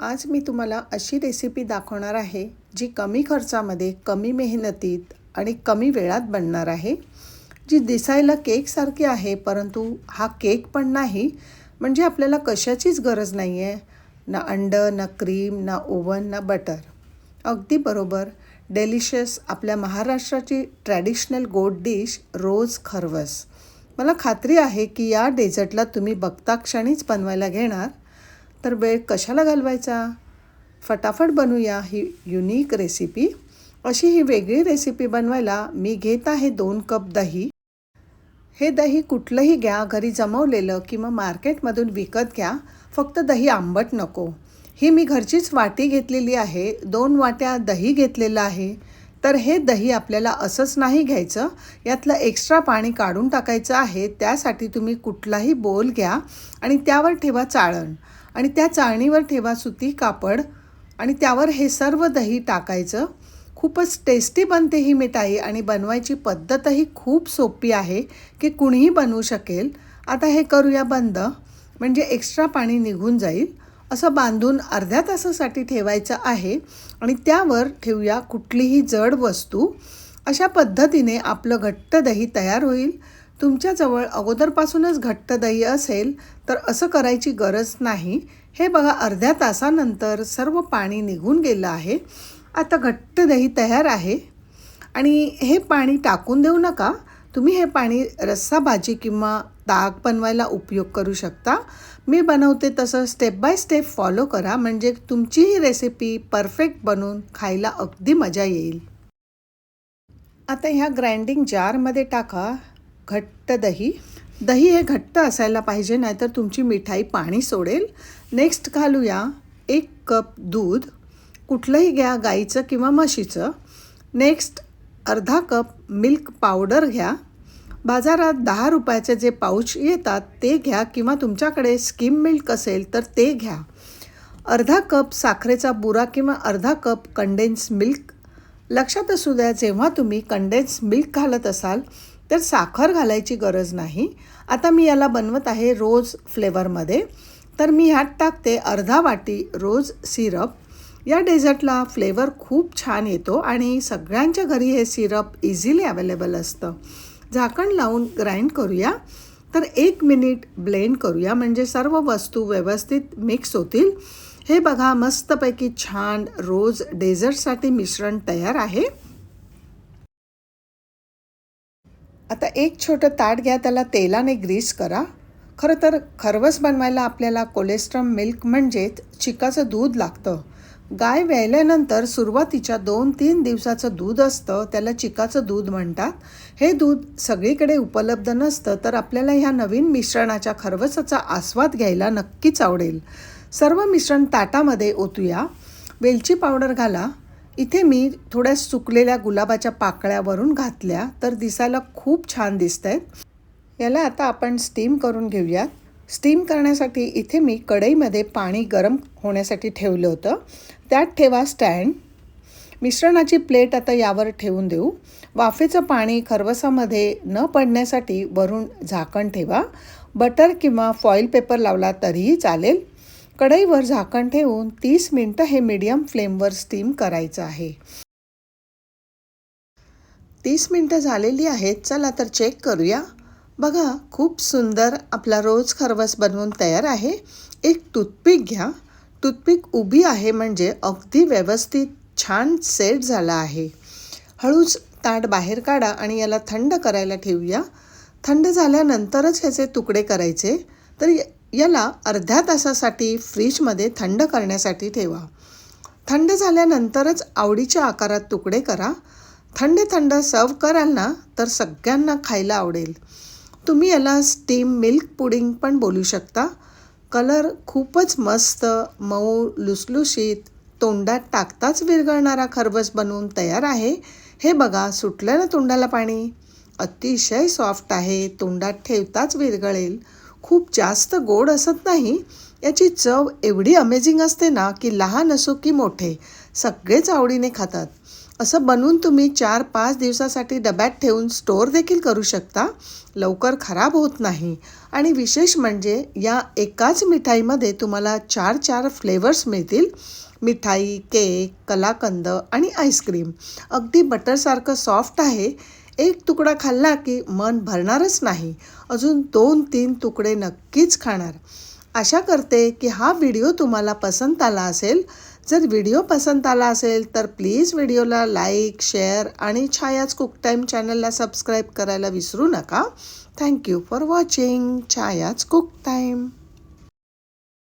आज मी तुम्हाला अशी रेसिपी दाखवणार आहे जी कमी खर्चामध्ये कमी मेहनतीत आणि कमी वेळात बनणार आहे जी दिसायला केकसारखी आहे परंतु हा केक पण नाही म्हणजे आपल्याला कशाचीच गरज नाही आहे ना अंडं ना क्रीम ना ओव्हन ना बटर. अगदी बरोबर. डेलिशियस आपल्या महाराष्ट्राची ट्रॅडिशनल गोड डिश रोज खरवस. मला खात्री आहे की या डेझर्टला तुम्ही बघता क्षणीच बनवायला घेणार. तर वेळ कशाला घालवायचा? फटाफट बनवूया ही युनिक रेसिपी अशी ही वेगळी रेसिपी बनवायला मी घेत आहे दोन कप दही. हे दही कुठलंही घ्या घरी जमवलेलं किंवा मार्केटमधून विकत घ्या. फक्त दही आंबट नको. ही मी घरचीच वाटी घेतलेली आहे. दोन वाट्या दही घेतलेलं आहे. तर हे दही आपल्याला असंच नाही घ्यायचं. यातलं एक्स्ट्रा पाणी काढून टाकायचं आहे. त्यासाठी तुम्ही कुठलाही बोल घ्या आणि त्यावर ठेवा चाळण. आणि त्या चाळणीवर ठेवा सुती कापड आणि त्यावर हे सर्व दही टाकायचं. खूपच टेस्टी बनते ही मिठाई आणि बनवायची पद्धतही खूप सोपी आहे की कुणीही बनवू शकेल. आता हे करूया बंद. म्हणजे एक्स्ट्रा पाणी निघून जाईल. असं बांधून अर्ध्या तासासाठी ठेवायचं आहे आणि त्यावर ठेवूया कुठलीही जड वस्तू. अशा पद्धतीने आपलं घट्ट दही तयार होईल. तुमच्याजवळ अगोदरपासूनच घट्ट दही असेल तर असं करायची गरज नाही. हे बघा अर्ध्या तासानंतर सर्व पाणी निघून गेलं आहे. आता घट्ट दही तयार आहे. आणि हे पाणी टाकून देऊ नका. तुम्ही हे पाणी रस्सा भाजी किंवा ताक बनवायला उपयोग करू शकता. मी बनवते तसं स्टेप बाय स्टेप फॉलो करा. म्हणजे तुमची ही रेसिपी परफेक्ट बनून खायला अगदी मजा येईल. आता ह्या ग्राइंडिंग जारमध्ये टाका. घट्ट दही. दही हे घट्ट असायला पाहिजे नाहीतर तुमची मिठाई पाणी सोडेल. नेक्स्ट घालूया एक कप दूध. कुठलंही घ्या गाईचं किंवा म्हशीचं. नेक्स्ट अर्धा कप मिल्क पावडर घ्या. बाजारात दहा रुपयाचे जे पाऊच येतात ते घ्या किंवा तुमच्याकडे स्कीम मिल्क असेल तर ते घ्या. अर्धा कप साखरेचा बुरा किंवा अर्धा कप कंडेन्स मिल्क लक्षात असू द्या जेव्हा तुम्ही कंडेन्स मिल्क घालत असाल तर साखर घालायची गरज नाही. आता मी याला बनवत आहे रोज फ्लेवरमध्ये. तर मी ह्यात टाकते अर्धा वाटी रोज सिरप. या डेझर्टला फ्लेवर खूप छान येतो आणि सगळ्यांच्या घरी हे सिरप इझिली अवेलेबल असतं. झाकण लावून ग्राइंड करूया. तर एक मिनिट ब्लेंड करूया. म्हणजे सर्व वस्तू व्यवस्थित मिक्स होतील. हे बघा मस्तपैकी छान रोज डेझर्टसाठी मिश्रण तयार आहे. आता एक छोटं ताट घ्या त्याला तेलाने ग्रीस करा. खरं तर खरवस बनवायला आपल्याला कोलेस्ट्रॉल मिल्क म्हणजेच चिकाचं दूध लागतं. गाय व्यायल्यानंतर सुरुवातीच्या दोन तीन दिवसाचं दूध असतं त्याला चिकाचं दूध म्हणतात. हे दूध सगळीकडे उपलब्ध नसतं तर आपल्याला ह्या नवीन मिश्रणाच्या खरवसाचा आस्वाद घ्यायला नक्कीच आवडेल. सर्व मिश्रण ताटामध्ये ओतूया. वेलची पावडर घाला. इथे मी थोड्या सुकलेल्या गुलाबाच्या पाकळ्यावरून घातल्या तर दिसायला खूप छान दिसत आहेत याला आता आपण स्टीम करून घेऊयात. स्टीम करण्यासाठी इथे मी कढईमध्ये पाणी गरम होण्यासाठी ठेवलं होतं. त्यात ठेवा स्टँड. मिश्रणाची प्लेट आता यावर ठेवून देऊ. वाफेचं पाणी खरवसामध्ये न पडण्यासाठी वरून झाकण ठेवा. बटर किंवा फॉईल पेपर लावला तरीही चालेल. कढईवर झाकण ठेवून तीस मिनटं हे मीडियम फ्लेमवर स्टीम करायचं आहे. तीस मिनटं झालेली आहेत चला तर चेक करूया. बघा खूप सुंदर आपला रोज खरवस बनवून तयार आहे. एक टूथपिक घ्या. टूथपिक उभी आहे म्हणजे अगदी व्यवस्थित छान सेट झाला आहे. हळूच ताट बाहेर काढा आणि याला थंड करायला ठेवूया. थंड झाल्यानंतरच ह्याचे तुकडे करायचे. तर याला अर्ध्या तासासाठी फ्रीजमध्ये थंड करण्यासाठी ठेवा. थंड झाल्यानंतरच आवडीच्या आकारात तुकडे करा. थंड थंड सर्व कराल ना तर सगळ्यांना खायला आवडेल. तुम्ही याला स्टीम मिल्क पुडिंग पण बोलू शकता. कलर खूपच मस्त मऊ लुसलुशीत तोंडात टाकताच विरघळणारा खरबस बनवून तयार आहे. हे बघा सुटलं ना तोंडाला पाणी? अतिशय सॉफ्ट आहे तोंडात ठेवताच विरघळेल. खूप जास्त गोड असत नाही. याची चव एवढी अमेझिंग असते ना की लहान असो की मोठे सगळेच आवडीने खातात. असं बनवून तुम्ही चार पाच दिवसासाठी डब्यात ठेवून स्टोअर देखील करू शकता. लवकर खराब होत नाही. आणि विशेष म्हणजे या एकाच मिठाईमध्ये तुम्हाला चार चार फ्लेवर्स मिळतील. मिठाई केक कलाकंद आणि आईस्क्रीम अगदी बटरसारखं सॉफ्ट आहे. एक तुकडा खाल्ला की मन भरणारच नाही. अजून दोन तीन तुकडे नक्कीच खाणार. आशा करते की हा व्हिडिओ तुम्हाला पसंत आला असेल. जर व्हिडिओ पसंत आला असेल तर प्लीज व्हिडिओला लाईक शेअर आणि छायाच कुक टाईम चॅनलला सबस्क्राईब करायला विसरू नका. Thank you for watching. छायाच cook time.